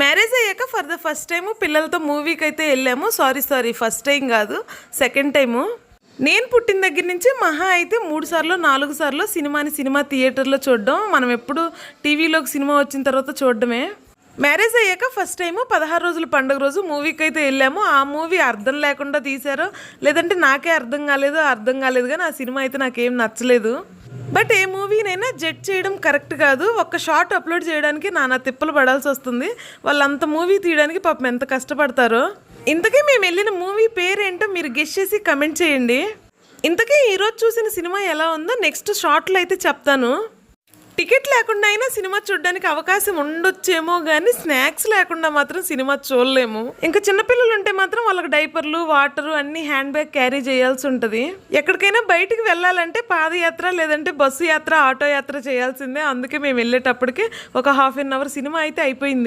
Marriage అయ్యాక for the first time పిల్లలతో మూవీకి అయితే వెళ్ళాము. సారీ సారీ ఫస్ట్ టైం కాదు. సెకండ్ టైము నేను పుట్టిన దగ్గర నుంచి మహా అయితే మూడు సార్లు నాలుగు సార్లు సినిమాని సినిమా థియేటర్లో చూడడం. మనం ఎప్పుడు టీవీలోకి సినిమా వచ్చిన తర్వాత చూడడమే. మ్యారేజ్ అయ్యాక ఫస్ట్ టైము పదహారు రోజుల పండుగ రోజు మూవీకి అయితే వెళ్ళాము. ఆ మూవీ అర్థం లేకుండా తీశారో లేదంటే నాకే అర్థం కాలేదు అర్థం కాలేదు కానీ ఆ సినిమా అయితే నాకేం నచ్చలేదు. బట్ ఏ మూవీనైనా జడ్జ్ చేయడం కరెక్ట్ కాదు. ఒక్క షార్ట్ అప్లోడ్ చేయడానికి నానా తిప్పలు పడాల్సి వస్తుంది. వాళ్ళంత మూవీ తీయడానికి పాపం ఎంత కష్టపడతారో. ఇంతకీ మేము వెళ్ళిన మూవీ పేరేంటో మీరు గెస్ట్ చేసి కమెంట్ చేయండి. ఇంతకీ ఈరోజు చూసిన సినిమా ఎలా ఉందో నెక్స్ట్ షార్ట్లో అయితే చెప్తాను. టికెట్ లేకుండా అయినా సినిమా చూడడానికి అవకాశం ఉండొచ్చేమో కానీ స్నాక్స్ లేకుండా మాత్రం సినిమా చూడలేము. ఇంకా చిన్నపిల్లలు ఉంటే మాత్రం వాళ్ళకి డైపర్లు వాటర్ అన్ని హ్యాండ్ బ్యాగ్ క్యారీ చేయాల్సి ఉంటుంది. ఎక్కడికైనా బయటికి వెళ్ళాలంటే పాదయాత్ర లేదంటే బస్సు యాత్ర ఆటో యాత్ర చేయాల్సిందే. అందుకే మేము వెళ్ళేటప్పటికి ఒక హాఫ్ అన్ అవర్ సినిమా అయితే అయిపోయింది.